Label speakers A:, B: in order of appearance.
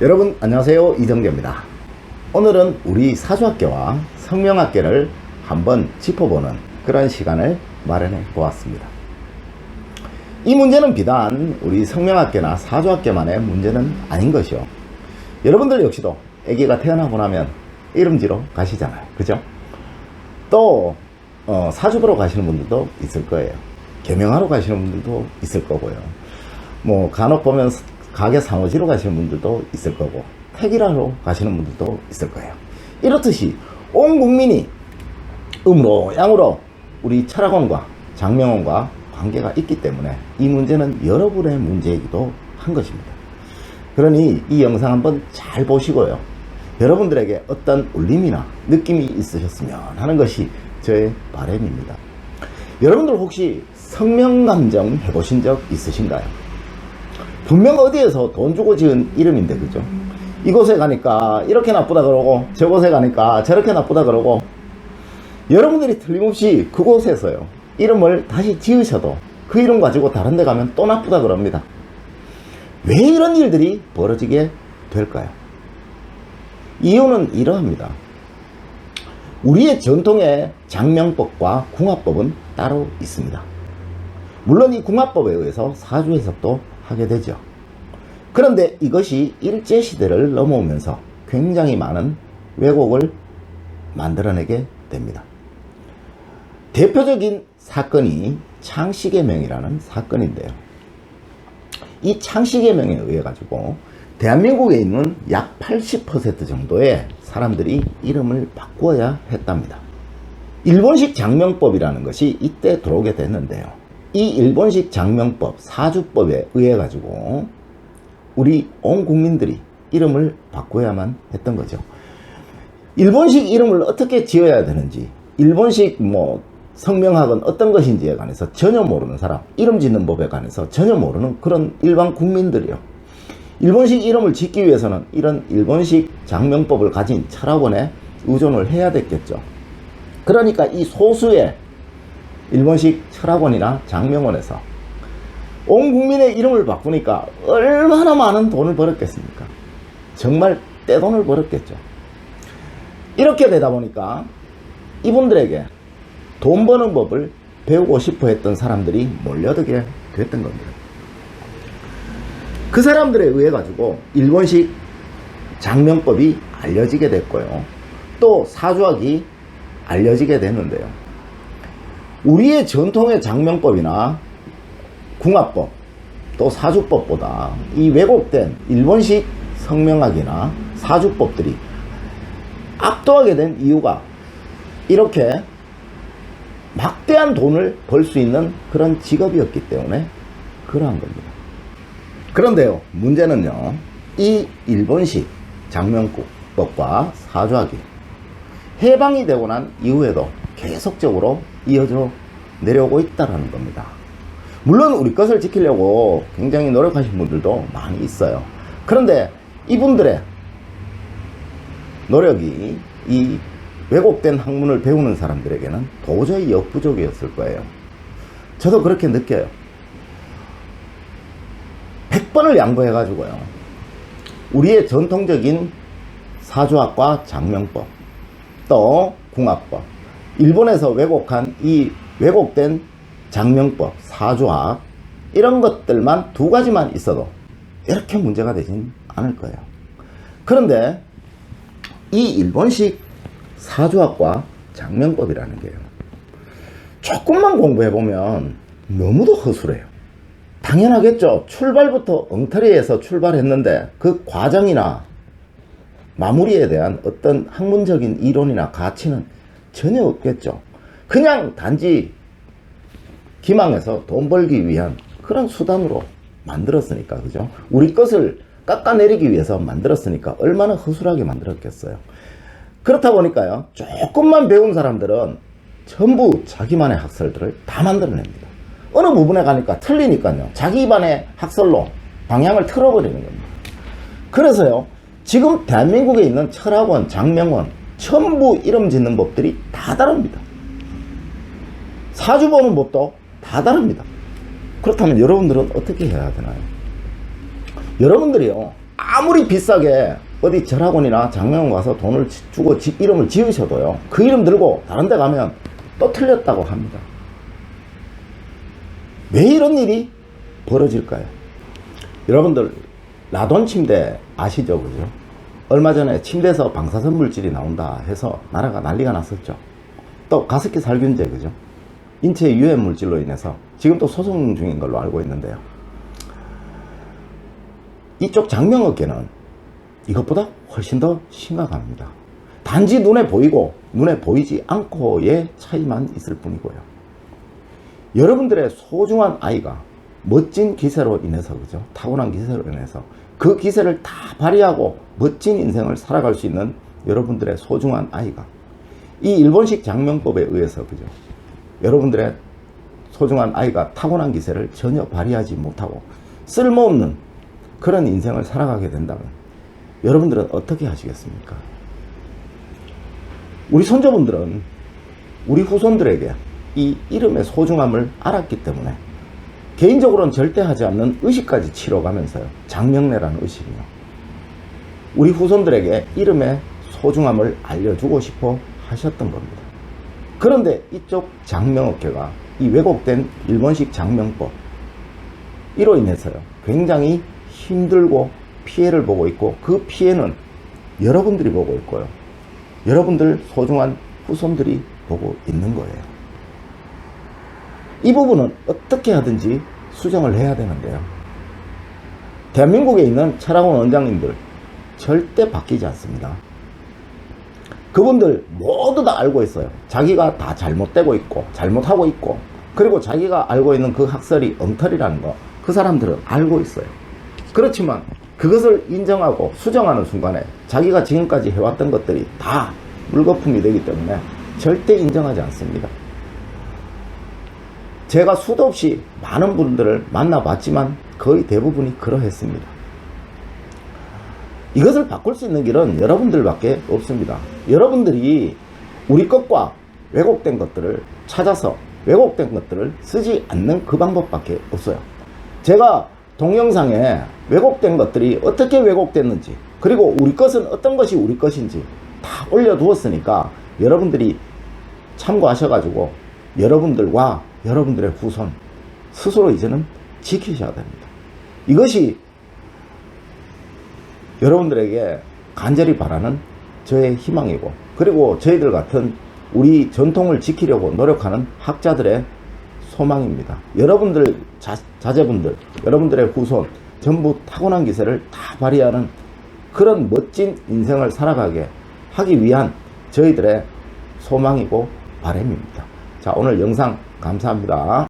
A: 여러분 안녕하세요 이정재입니다. 오늘은 우리 사주학계와 성명학계를 한번 짚어보는 그런 시간을 마련해 보았습니다. 이 문제는 비단 우리 성명학계나 사주학계만의 문제는 아닌 것이요. 여러분들 역시도 아기가 태어나고 나면 이름지로 가시잖아요. 그죠? 또 어, 사주 보러 가시는 분들도 있을 거예요. 개명하러 가시는 분들도 있을 거고요. 뭐 간혹 보면 가게 사무지로 가시는 분들도 있을 거고 택일하러 가시는 분들도 있을 거예요. 이렇듯이 온 국민이 음으로 양으로 우리 철학원과 장명원과 관계가 있기 때문에 이 문제는 여러분의 문제이기도 한 것입니다. 그러니 이 영상 한번 잘 보시고요. 여러분들에게 어떤 울림이나 느낌이 있으셨으면 하는 것이 저의 바람입니다. 여러분들 혹시 성명감정 해보신 적 있으신가요? 분명 어디에서 돈 주고 지은 이름인데 그죠? 이곳에 가니까 이렇게 나쁘다 그러고 저곳에 가니까 저렇게 나쁘다 그러고 여러분들이 틀림없이 그곳에서요 이름을 다시 지으셔도 그 이름 가지고 다른 데 가면 또 나쁘다 그럽니다. 왜 이런 일들이 벌어지게 될까요? 이유는 이러합니다. 우리의 전통의 장명법과 궁합법은 따로 있습니다. 물론 이 궁합법에 의해서 사주 해석도 하게 되죠. 그런데 이것이 일제시대를 넘어오면서 굉장히 많은 왜곡을 만들어내게 됩니다. 대표적인 사건이 창씨개명이라는 사건인데요. 이 창씨개명에 의해 가지고 대한민국에 있는 약 80% 정도의 사람들이 이름을 바꾸어야 했답니다. 일본식 장명법이라는 것이 이때 들어오게 됐는데요. 이 일본식 장명법, 사주법에 의해 가지고 우리 온 국민들이 이름을 바꿔야만 했던 거죠. 일본식 이름을 어떻게 지어야 되는지, 일본식 뭐 성명학은 어떤 것인지에 관해서 전혀 모르는 사람, 이름 짓는 법에 관해서 전혀 모르는 그런 일반 국민들이요. 일본식 이름을 짓기 위해서는 이런 일본식 장명법을 가진 철학원에 의존을 해야 됐겠죠. 그러니까 이 소수의 일본식 철학원이나 장명원에서 온 국민의 이름을 바꾸니까 얼마나 많은 돈을 벌었겠습니까? 정말 떼돈을 벌었겠죠. 이렇게 되다 보니까 이분들에게 돈 버는 법을 배우고 싶어 했던 사람들이 몰려들게 됐던 겁니다. 그 사람들에 의해 가지고 일본식 장명법이 알려지게 됐고요. 또 사주학이 알려지게 됐는데요. 우리의 전통의 장명법이나 궁합법 또 사주법보다 이 왜곡된 일본식 성명학이나 사주법들이 압도하게 된 이유가 이렇게 막대한 돈을 벌 수 있는 그런 직업이었기 때문에 그러한 겁니다. 그런데요, 문제는요, 이 일본식 장명법과 사주학이 해방이 되고 난 이후에도 계속적으로 이어져 내려오고 있다는 겁니다. 물론 우리 것을 지키려고 굉장히 노력하신 분들도 많이 있어요. 그런데 이분들의 노력이 이 왜곡된 학문을 배우는 사람들에게는 도저히 역부족이었을 거예요. 저도 그렇게 느껴요. 100번을 양보해가지고요. 우리의 전통적인 사주학과 장명법, 또 궁합법, 일본에서 왜곡한 이 왜곡된 장명법, 사주학, 이런 것들만 두 가지만 있어도 이렇게 문제가 되진 않을 거예요. 그런데 이 일본식 사주학과 장명법이라는 게요. 조금만 공부해 보면 너무도 허술해요. 당연하겠죠. 출발부터 엉터리에서 출발했는데 그 과정이나 마무리에 대한 어떤 학문적인 이론이나 가치는 전혀 없겠죠. 그냥 단지 기망해서 돈 벌기 위한 그런 수단으로 만들었으니까, 그죠? 우리 것을 깎아내리기 위해서 만들었으니까 얼마나 허술하게 만들었겠어요. 그렇다 보니까요, 조금만 배운 사람들은 전부 자기만의 학설들을 다 만들어냅니다. 어느 부분에 가니까 틀리니까요, 자기 입안의 학설로 방향을 틀어버리는 겁니다. 그래서요, 지금 대한민국에 있는 철학원, 장명원, 전부 이름 짓는 법들이 다 다릅니다. 사주 보는 법도 다 다릅니다. 그렇다면 여러분들은 어떻게 해야 되나요? 여러분들이요, 아무리 비싸게 어디 절학원이나 장명원 가서 돈을 지- 주고 지- 이름을 지으셔도요. 그 이름 들고 다른 데 가면 또 틀렸다고 합니다. 왜 이런 일이 벌어질까요? 여러분들 라돈 침대 아시죠? 그죠? 얼마 전에 침대에서 방사선 물질이 나온다 해서 나라가 난리가 났었죠. 또 가습기 살균제 그죠? 인체 유해 물질로 인해서 지금 또 소송 중인 걸로 알고 있는데요. 이쪽 장명업계는 이것보다 훨씬 더 심각합니다. 단지 눈에 보이고 눈에 보이지 않고의 차이만 있을 뿐이고요. 여러분들의 소중한 아이가 멋진 기세로 인해서 그죠? 타고난 기세로 인해서 그 기세를 다 발휘하고 멋진 인생을 살아갈 수 있는 여러분들의 소중한 아이가 이 일본식 장명법에 의해서 그죠? 여러분들의 소중한 아이가 타고난 기세를 전혀 발휘하지 못하고 쓸모없는 그런 인생을 살아가게 된다면 여러분들은 어떻게 하시겠습니까? 우리 손자분들은 우리 후손들에게 이 이름의 소중함을 알았기 때문에 개인적으로는 절대 하지 않는 의식까지 치러가면서요. 장명래라는 의식이요. 우리 후손들에게 이름의 소중함을 알려주고 싶어 하셨던 겁니다. 그런데 이쪽 장명업계가 이 왜곡된 일본식 장명법 이로 인해서요. 굉장히 힘들고 피해를 보고 있고 그 피해는 여러분들이 보고 있고요. 여러분들 소중한 후손들이 보고 있는 거예요. 이 부분은 어떻게 하든지 수정을 해야 되는데요. 대한민국에 있는 철학원 원장님들 절대 바뀌지 않습니다. 그분들 모두 다 알고 있어요. 자기가 다 잘못되고 있고, 잘못하고 있고, 그리고 자기가 알고 있는 그 학설이 엉터리라는 거, 그 사람들은 알고 있어요. 그렇지만 그것을 인정하고 수정하는 순간에 자기가 지금까지 해왔던 것들이 다 물거품이 되기 때문에 절대 인정하지 않습니다. 제가 수도 없이 많은 분들을 만나봤지만 거의 대부분이 그러했습니다. 이것을 바꿀 수 있는 길은 여러분들밖에 없습니다. 여러분들이 우리 것과 왜곡된 것들을 찾아서 왜곡된 것들을 쓰지 않는 그 방법밖에 없어요. 제가 동영상에 왜곡된 것들이 어떻게 왜곡됐는지 그리고 우리 것은 어떤 것이 우리 것인지 다 올려두었으니까 여러분들이 참고하셔가지고 여러분들과 여러분들의 후손 스스로 이제는 지키셔야 됩니다. 이것이 여러분들에게 간절히 바라는 저의 희망이고 그리고 저희들 같은 우리 전통을 지키려고 노력하는 학자들의 소망입니다. 여러분들 자, 자제분들, 여러분들의 후손 전부 타고난 기세를 다 발휘하는 그런 멋진 인생을 살아가게 하기 위한 저희들의 소망이고 바람입니다. 자, 오늘 영상 감사합니다.